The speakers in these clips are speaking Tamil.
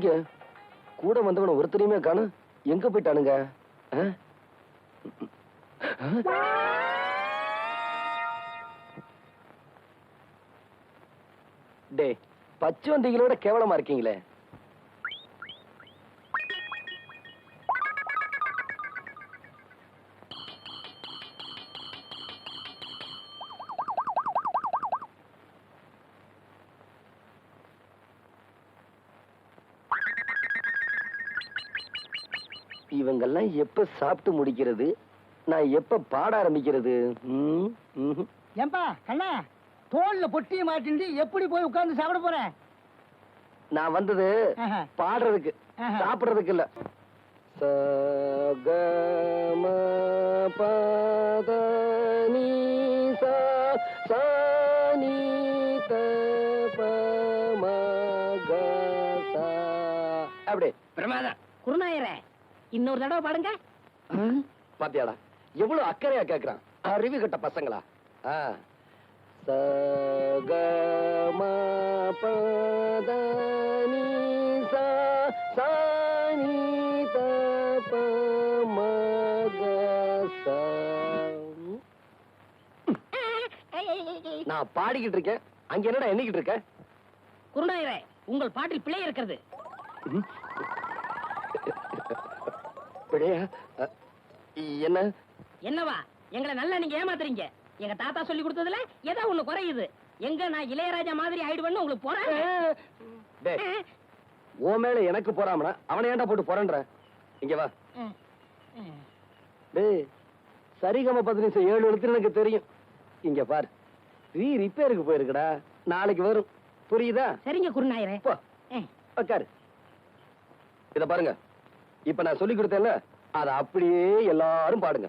எங்க? கூட வந்தவன ஒருத்தரையுமே காணும். எங்க போயிட்டானுங்க? டே ஆ? டேய் பச்சை கேவலமா இருக்கீங்களே. இவங்கெல்லாம் எப்ப சாப்பிட்டு முடிக்கிறது நான் எப்ப பாட ஆரம்பிக்கிறது. ஏன்பா கண்ணா தோல்ல பொட்டியை மாட்டிண்டு எப்படி போய் உட்கார்ந்து சாப்பிட போறேன் நான் வந்தது. பாடுறதுக்கு. சாப்பிடுறதுக்கு இல்ல ச, க, ம, ப, த, நீ, சா, சா, நீ, த, ப, ம, க, சா. அப்படி பிரமாதம் குருநாயரே இன்னொரு தடவை பாடுங்க. பாத்தியாடா எவ்வளவு அக்கறையா கேக்குறான். அறிவு கட்ட பசங்களா? ஆ. ச, க, ம, ப, த, நீ, சா, சா, நீ, த, ப, ம, க, சா. நான் பாடிக்கிட்டு இருக்கேன். அங்க என்னடா எண்ணிக்கிட்டு இருக்க? குருநாயரே உங்கள் பாட்டில் பிழை இருக்கிறது. பிழையா என்ன? என்னவா? எங்களை நல்லா நீங்க ஏமாத்துறீங்க. எங்க தாத்தா சொல்லி கொடுத்ததுல ஏதோ ஒண்ணு குறையுது. எங்க நான் இளையராஜா மாதிரி ஆயிடுவேன்னு உங்களுக்கு போறேன் உன் மேல எனக்கு போறாமனா? அவனை ஏன்டா போட்டு போறன்ற? இங்க வா. டேய் சரிகம பதினஞ்சு ஏழு எழுத்து எனக்கு தெரியும். இங்க பாரு ரீ ரிப்பேருக்கு போயிருக்குடா. நாளைக்கு வரும். புரியுதா? சரிங்க குருநாயரே. போ. உட்காரு இத பாருங்க. இப்ப நான் சொல்லி கொடுத்தேன்ல அதை அப்படியே எல்லாரும் பாடுங்க.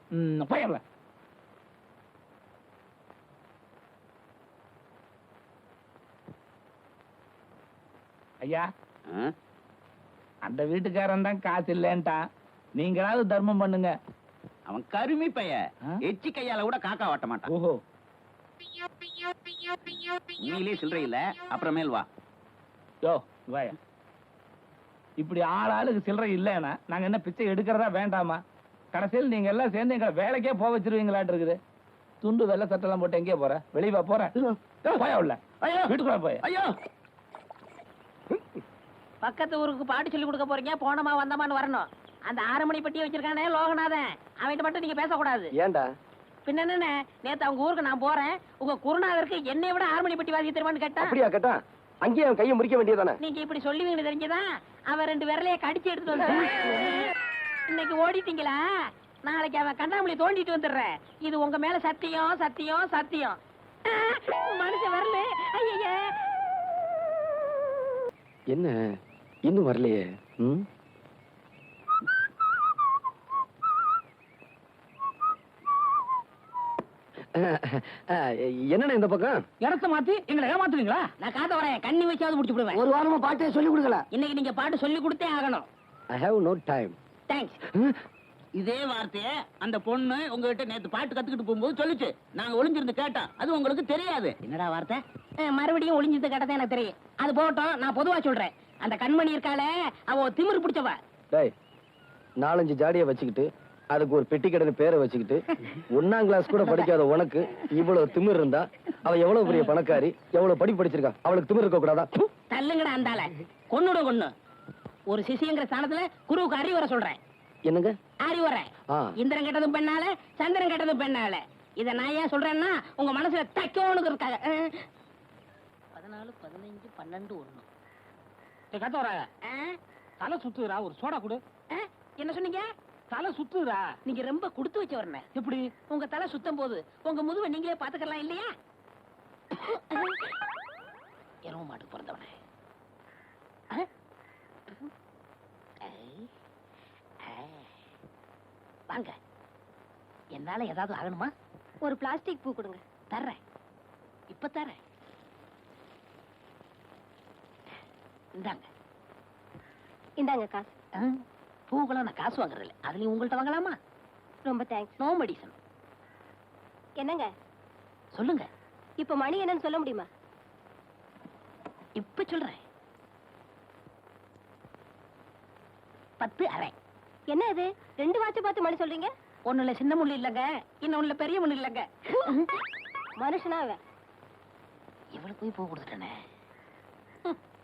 பயல ஐயா அந்த வீட்டுக்காரன் தான் காசு இல்லைன்ட்டான். நீங்களாவது தர்மம் பண்ணுங்க. அவன் கருமி பைய? எச்சி கையால கூட காக்கா வாட்ட மாட்டான். ஓஹோ. நீலே சில்லறை இல்ல அப்புறமேல் வா. யோ வாயா. இப்படி ஆள் ஆளுக்கு சில்லறை இல்லைன்னா நாங்க என்ன பிச்சை எடுக்கிறதா வேண்டாமா? கடைசியில் நீங்க எல்லாம் சேர்ந்து எங்களை வேலைக்கே போக வச்சிருவீங்களாட்டு இருக்குது. துண்டு வெள்ளை சட்டெல்லாம் போட்டு எங்கேயே போற வெளியே வா போற போயா உள்ள. வீட்டுக்குள்ள போய். ஐயோ. பக்கத்து ஊருக்கு பாட்டு சொல்லி கொடுக்க போறீங்க போனமா வந்தமான்னு வரணும். அந்த ஆறு மணி பெட்டியை வச்சிருக்கானே லோகநாதன். அவன்கிட்ட மட்டும் நீங்க பேசக்கூடாது. ஏன்டா? பின்ன என்னண்ணே நேத்து அவங்க ஊருக்கு நான் போறேன். உங்க குருநாதருக்கு என்னை விட ஆறு மணி பெட்டி வாசி தருவான்னு கேட்டா? அப்படியா கேட்டா? அங்கேயே அவன் கையை முறிக்க வேண்டியதானே நீங்க இப்படி சொல்லுவீங்கன்னு தெரிஞ்சுதான் அவன் ரெண்டு விரலைய கடிச்சு எடுத்துட்டு வந்தான் இன்னைக்கு ஓடிட்டீங்களா? நாளைக்கு அவன் கண்ணாமூலி தோண்டிட்டு வந்துடுறேன். இது உங்க மேல சத்தியம் சத்தியம் சத்தியம். மனுஷன் வரல ஐயா என்ன? இன்னும் வரலையே? ம்? என்னண்ணே இந்த பக்கம்? இடத்த மாத்தி எங்களை ஏமாத்துறீங்களா நான் காத்த வரேன். கண்ணி வச்சாவது முடிச்சு விடுவேன். ஒரு வாரமா பாட்டே சொல்லி கொடுக்கல. இன்னைக்கு நீங்க பாட்டு சொல்லி கொடுத்தே ஆகணும். I have no time thanks இதே வார்த்தைய அந்த பொண்ணு உங்ககிட்ட நேத்து பாட்டு கத்துக்கிட்டு போகும்போது சொல்லுச்சு. நாங்க ஒளிஞ்சிருந்து கேட்டோம். அது உங்களுக்கு தெரியாது. என்னடா வார்த்தை? மறுபடியும் ஒளிஞ்சது கடத்தை எனக்கு தெரியும். அது போகட்டும் நான் பொதுவா சொல்றேன். அந்த கண்மணி இருக்காளே அவ திமிரு பிடிச்சவ. டேய் நாலஞ்சு ஜாடியை வச்சுக்கிட்டு அதுக்கு ஒரு பெட்டி கடைன்னு பேரை வச்சுக்கிட்டு ஒண்ணாம் கிளாஸ் கூட படிக்காத உனக்கு இவ்வளவு திமிர் இருந்தா அவ எவ்வளவு பெரிய பணக்காரி எவ்வளவு படிப்பு படிச்சிருக்கா அவளுக்கு திமிர் இருக்க கூடாதா. தள்ளுங்கடா அந்தால கொன்னுடும் கொன்னு. ஒரு சிசிங்கிற ஸ்தானத்துல குருவுக்கு அறி வர சொல்றேன். என்னங்க? அறி வரேன் ஆ. இந்திரன் கெட்டதும் பெண்ணால சந்திரன் கெட்டதும் பெண்ணால. இத நான் ஏன் சொல்றேன்னா உங்க மனசுல தைக்கோனுக்கு இருக்காங்க. பதினாலு பதினஞ்சு பன்னெண்டு ஒண்ணு. கத்த வர அஹ், தலை சுத்துறா ஒரு சோடா கொடு. அஹ், என்ன சொன்னீங்க? தலை சுத்துறா நீங்க ரொம்ப கொடுத்து வச்ச வரணும் எப்படி? உங்க தலை சுத்தம் போது உங்க முதுவை நீங்களே பாத்துக்கலாம் இல்லையா? எருவ மாட்டுக்கு பிறந்தவனே அஹ்? ஐ, ஐ. வாங்க. என்னால ஏதாவது ஆகணுமா? ஒரு பிளாஸ்டிக் பூ கொடுங்க. தர்றேன். இப்ப தர்றேன். இந்தாங்க. இந்தாங்க காசு. பூக்கெல்லாம் நான் காசு வாங்குறது இல்லை அதுலயும் உங்கள்ட்ட வாங்கலாமா? ரொம்ப தேங்க்ஸ் நோ மெடிசன் என்னங்க? சொல்லுங்க. இப்ப மணி என்னன்னு சொல்ல முடியுமா? இப்ப சொல்றேன். பத்து அரை. என்ன இது? ரெண்டு வாட்சை பார்த்து மணி சொல்றீங்க? ஒண்ணுல சின்ன முள்ளு இல்லைங்க. இன்னொன்னுல பெரிய முள்ளு இல்லைங்க. மனுஷனா அவன். இவளுக்கு போய் பூ கொடுத்துட்டேனே.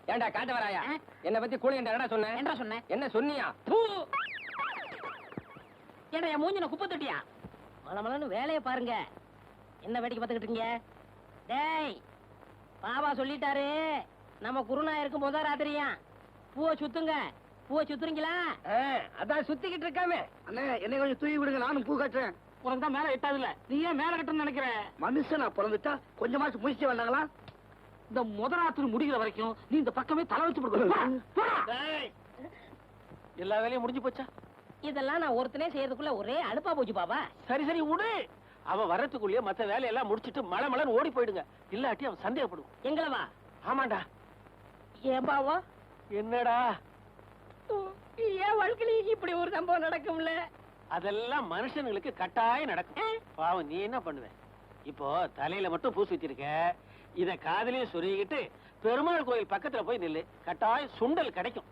ஏண்டா காட்ட வராயா? என்ன பத்தி கூலி என்ன சொன்ன? என்ன சொன்னேன் என்ன சொன்னியா? பூ! ஏடா என் மூஞ்சின குப்பை தொட்டியா? மலமலன்னு வேலையை பாருங்க. என்ன வேடிக்கை பார்த்துக்கிட்டு இருக்கீங்க? டேய் பாபா சொல்லிட்டாரு. நம்ம குருநாயருக்கு முத ராத்திரியா. பூவை சுத்துங்க. பூவை சுத்துறீங்களா? அதான் சுத்திக்கிட்டு இருக்காமே. அண்ணே என்னை கொஞ்சம் தூக்கி விடுங்க நானும் பூ கட்டுறேன். உனக்கு தான் மேல எட்டாதுல நீ ஏன் மேல கட்டணும்னு நினைக்கிற? மனுஷனா பிறந்துட்டா கொஞ்சமாச்சும் முயற்சி வந்தாங்களா இந்த முதராத்திரி முடிகிற வரைக்கும் நீ இந்த பக்கமே தலை வச்சு போடுக்க எல்லா வேலையும் முடிஞ்சு போச்சா? இதெல்லாம் நான் ஒருத்தனே செய்யறதுக்குள்ள ஒரே அலுப்பா போச்சு பாபா. சரி சரி விடு அவ வரத்துக்குள்ளேயே மத்த வேலையெல்லாம் முடிச்சிட்டு மழை மழைன்னு ஓடி போயிடுங்க. இல்லாட்டி அவன் சந்தேகப்படுவான் எங்களை வா ஆமாண்டா. ஏன் பாவா என்னடா? என் வாழ்க்கையில இப்படி ஒரு சம்பவம் நடக்கும்ல? அதெல்லாம் மனுஷனுங்களுக்கு கட்டாயம் நடக்கும். பாவம் நீ என்ன பண்ணுவ? இப்போ தலையில மட்டும் பூசி வச்சிருக்க. இத காதுலயே சொருகிட்டு பெருமாள் கோயில் பக்கத்துல போய் நில்லு. கட்டாயம் சுண்டல் கிடைக்கும்.